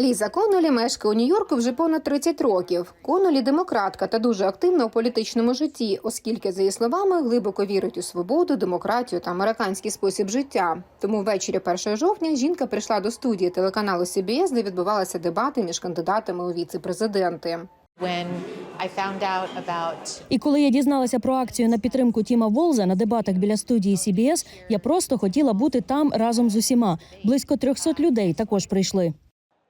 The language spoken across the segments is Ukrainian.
Ліза Конолі мешкає у Нью-Йорку вже понад 30 років. Конолі демократка та дуже активна у політичному житті, оскільки, за її словами, глибоко вірить у свободу, демократію та американський спосіб життя. Тому ввечері 1 жовтня жінка прийшла до студії телеканалу CBS, де відбувалися дебати між кандидатами у віце-президенти. І коли я дізналася про акцію на підтримку Тіма Волза на дебатах біля студії CBS, я просто хотіла бути там разом з усіма. Близько 300 людей також прийшли.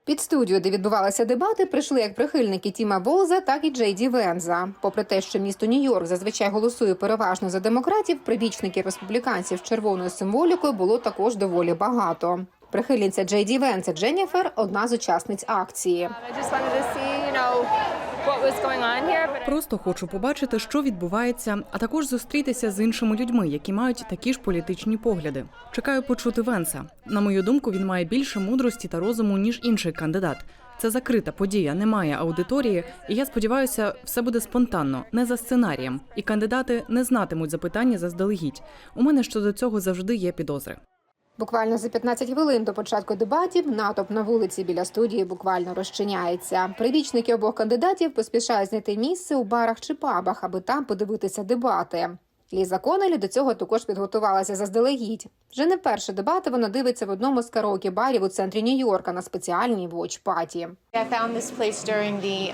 Під студію, де відбувалися дебати, прийшли як прихильники Тіма Волза, так і Джей Ді Венза. Попри те, що місто Нью-Йорк зазвичай голосує переважно за демократів, прибічників республіканців з червоною символікою було також доволі багато. Прихильниця Джей Ді Венса Дженніфер – одна з учасниць акції. Просто хочу побачити, що відбувається, а також зустрітися з іншими людьми, які мають такі ж політичні погляди. Чекаю почути Венса. На мою думку, він має більше мудрості та розуму ніж інший кандидат. Це закрита подія, немає аудиторії, і я сподіваюся, все буде спонтанно, не за сценарієм. І кандидати не знатимуть запитання заздалегідь. У мене щодо цього завжди є підозри. Буквально за 15 хвилин до початку дебатів натовп на вулиці біля студії буквально розчиняється. Прибічники обох кандидатів поспішають знайти місце у барах чи пабах, аби там подивитися дебати. Ліза Конелі до цього також підготувалася заздалегідь. Вже не вперше дебати вона дивиться в одному з караоке барів у центрі Нью-Йорка на спеціальній вотч-паті.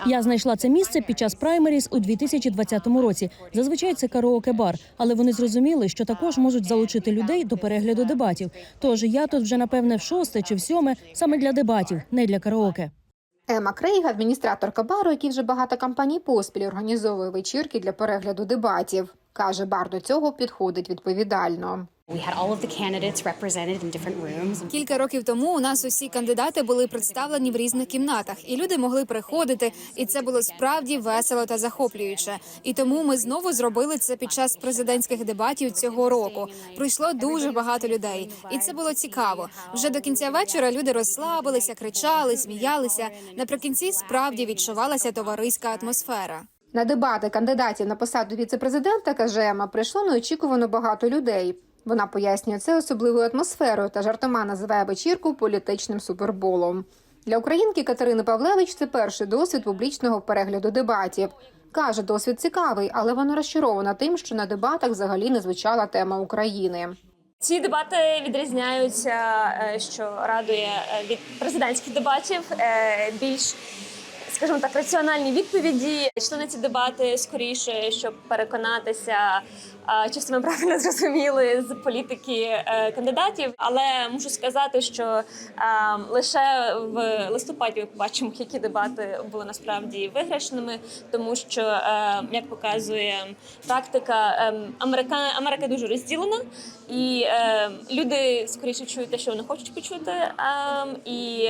Я знайшла це місце під час праймеріс у 2020 році. Зазвичай це караоке-бар, але вони зрозуміли, що також можуть залучити людей до перегляду дебатів. Тож я тут вже напевне в шосте чи в сьоме саме для дебатів, не для караоке. Ема Крейг, адміністраторка бару, який вже багато кампаній поспіль організовує вечірки для перегляду дебатів. Каже, бар до цього підходить відповідально. We had all of the candidates represented in different rooms. Кілька років тому у нас усі кандидати були представлені в різних кімнатах, і люди могли приходити, і це було справді весело та захоплююче. І тому ми знову зробили це під час президентських дебатів цього року. Прийшло дуже багато людей, і це було цікаво. Вже до кінця вечора люди розслабилися, кричали, сміялися. Наприкінці справді відчувалася товариська атмосфера. На дебати кандидатів на посаду віцепрезидента, каже Ема, прийшло неочікувано багато людей. Вона пояснює це особливою атмосферою та жартома називає вечірку політичним суперболом. Для українки Катерини Павлевич це перший досвід публічного перегляду дебатів. Каже, досвід цікавий, але вона розчарована тим, що на дебатах взагалі не звучала тема України. Ці дебати відрізняються, е, що радує е, від президентських дебатів е, більш. Скажімо так, раціональні відповіді. Йшли на ці дебати скоріше, щоб переконатися, чи все ми правильно зрозуміли з політики е, кандидатів. Але мушу сказати, що лише в листопаді ми побачимо, які дебати були насправді виграшними, тому що, е, як показує практика, е, Америка, Америка дуже розділена, і е, люди скоріше чують те, що вони хочуть почути. Е, і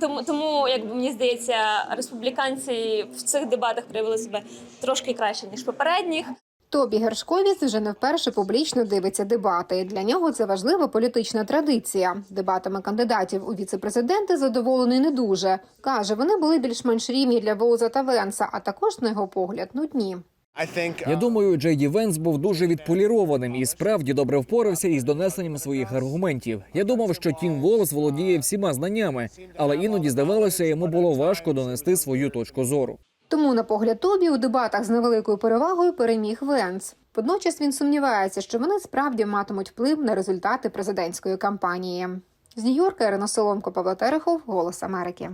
тому, тому якби мені здається, республіканці в цих дебатах проявили себе трошки краще ніж попередніх. Тобі Гершковіц вже не вперше публічно дивиться дебати. Для нього це важлива політична традиція. Дебатами кандидатів у віцепрезиденти задоволений не дуже. Каже, вони були більш-менш рівні для Воуза та Венса, а також, на його погляд, нудні. Я думаю, Джей Ді Венс був дуже відполірованим і справді добре впорався із донесенням своїх аргументів. Я думав, що Тім Волос володіє всіма знаннями, але іноді здавалося, йому було важко донести свою точку зору. Тому, на погляд Тобі, у дебатах з невеликою перевагою переміг Венс. Водночас він сумнівається, що вони справді матимуть вплив на результати президентської кампанії. З Нью-Йорка Ірина Соломко, Павло Терехов, Голос Америки.